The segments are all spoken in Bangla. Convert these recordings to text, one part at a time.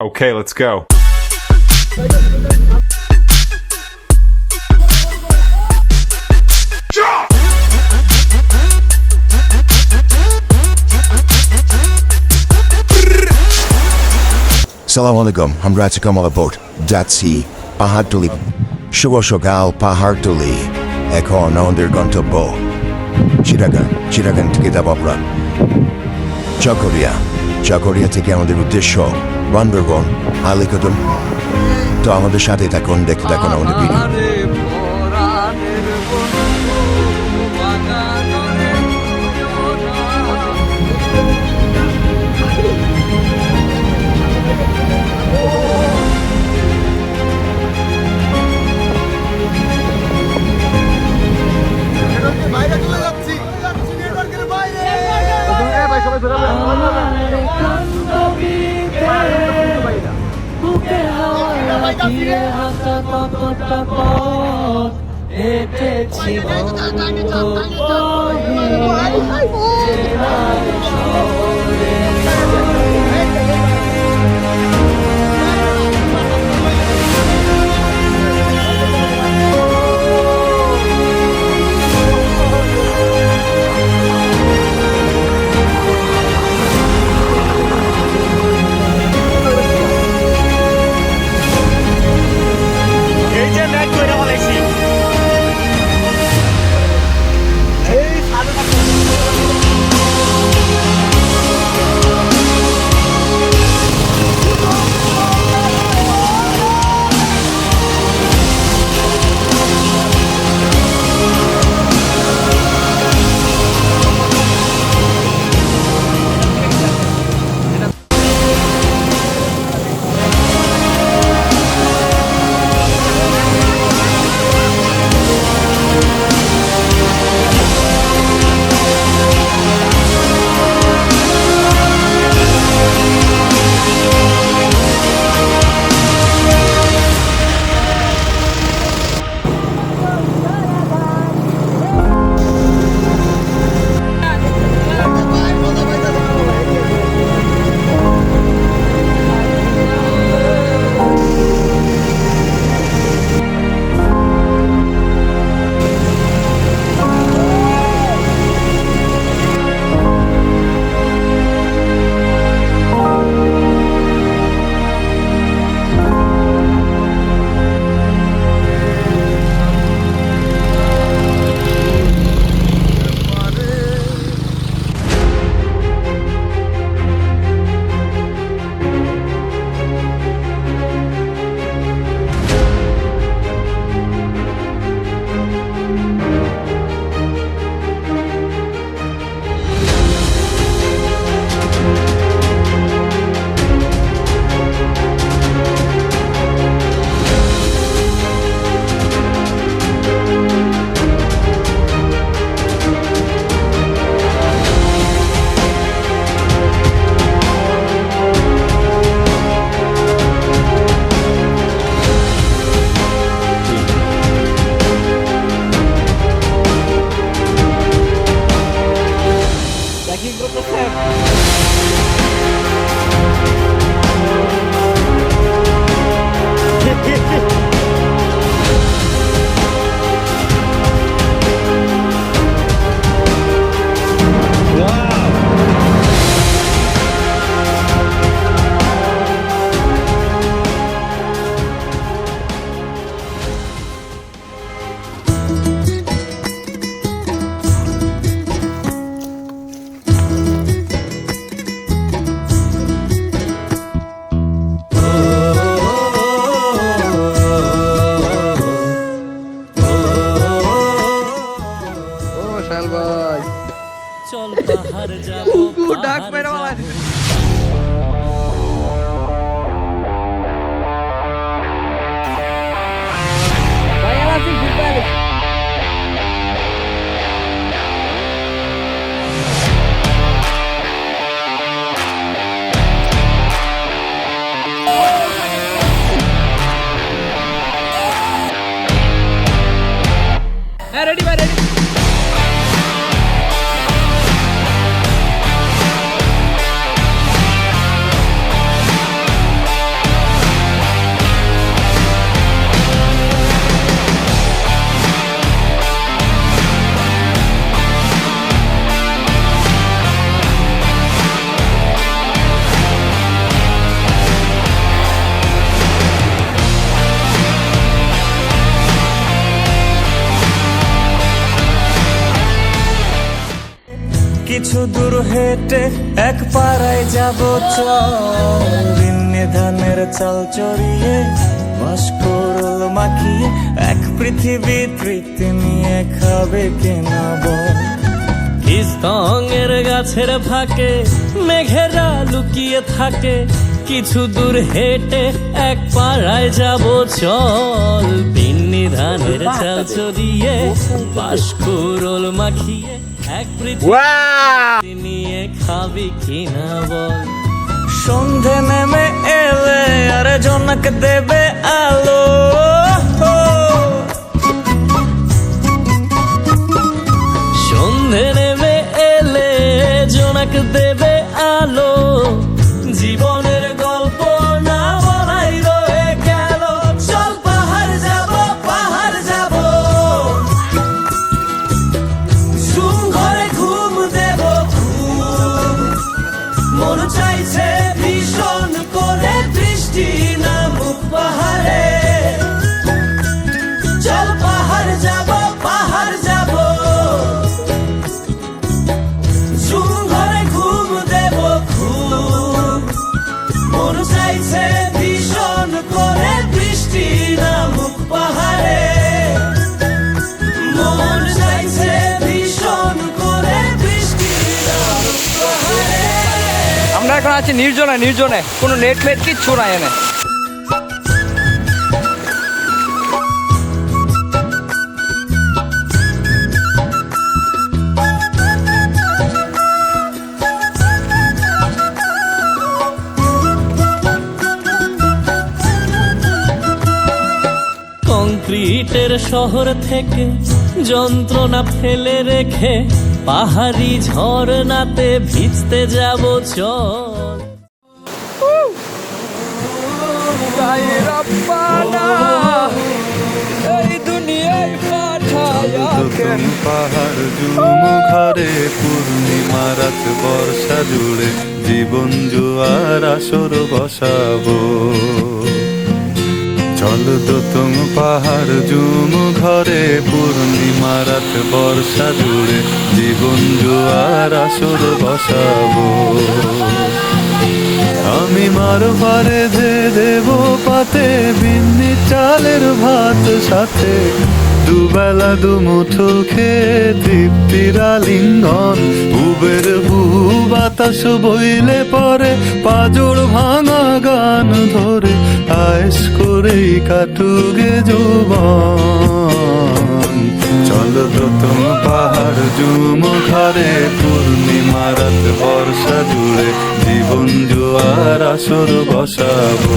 Okay, let's go. সালাম আলাইকুম আমরা আছি কমলা বোট যাচ্ছি পাহাড়তলি শুভ সকাল পাহাড়তলি এখন আমাদের গন্তব্য চিরাগান চিরাগান থেকে যাব আমরা চকরিয়া চকরিয়া থেকে আমাদের উদ্দেশ্য বান্দরবন আলিকদম তো আমাদের সাথে থাকুন দেখতে থাকুন আমাদের ভিডিও হাওয়া হাসা কতটা পথ হেঁটেছি এই হ্যাঁ রেডি ভাই রেডি কিছু দূর হেঁটে এক পাড়ায় যাব, চল। ভিন্নে ধানের চাল চড়িয়ে ভাস্করল মাখিয়ে, এক পৃথিবী তৃপ্তি নিয়ে খাবে কেনা বল। গাছের ফাঁকে, মেঘেরা লুকিয়ে থাকে। কিছু দূর হেঁটে এক পাড়ায় যাব, চল। বিন্নি ধানের চাল চড়িয়ে বাসকুরল মাখিয়ে। এক পৃথিবী নিয়ে খাবি কিনা বল? সন্ধে নেমে এলে আর জনক দেবে আলো। সন্ধে নেমে এলে জনক দেবে আমরা এখন আছি নির্জনে নির্জনে। কোনো নেট ফেট কিচ্ছু নাই এনে। কংক্রিটের শহর থেকে যন্ত্রণা ফেলে রেখে পাহাড়ি ঝর্ণাতে ভিজতে যাব চল। এই দুনিয়ায় রাত বর্ষা জুড়ে জীবন জোয়ার আসর বসাবো। চল তো তুম পাহাড় জুম ঘরে, পূর্ণিমা রাত বর্ষা জুড়ে, জীবন জোয়ার আসর বসাবো। আমি মারবারে যে দেব পাতে, বিন্নি চালের ভাত সাথে। দুবেলা দুমুঠো খেয়ে তৃপ্তির আলিঙ্গন। উবের হু বাতাস বইলে পরে পাজর ভাঙা গান ধরে আয়েস করেই কাটুগে যৌবন। চল প্রথম পাহাড় জুম ঘরে পূর্ণিমা রাত বর্ষা জুড়ে জীবন জোয়ার আসর বসাবো।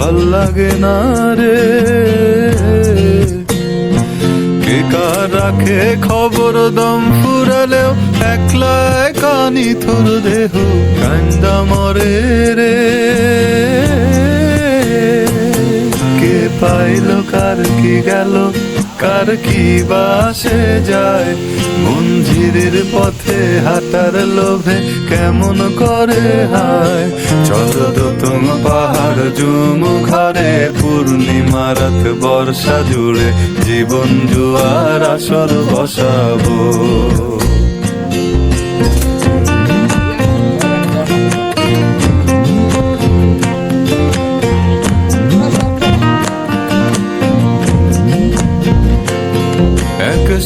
ভালো লাগে না রে। কে কার রাখে খবর দম ফুরালেও, একলা কানি তোর দেহ কান্দা মরে রে। কে পাইল কার কি গেল? কার কি বাসে যায়? মঞ্জিরের পথে হাঁটার লোভে কেমন করে হায়? চল তুম পাহাড় জুম ঘরে পূর্ণিমা রাত বর্ষা জুড়ে জীবন জুয়ার আসর বসাবো।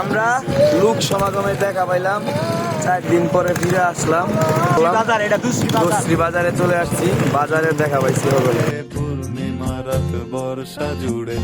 আমরা লোক সমাগমে দেখা পাইলাম। চার দিন পরে ফিরে আসলাম। বাজার এটা দুশ্রী বাজারে। চলে আসছি। বাজারে দেখা পাইছি পূর্ণিমা রাত বর্ষা জুড়ে।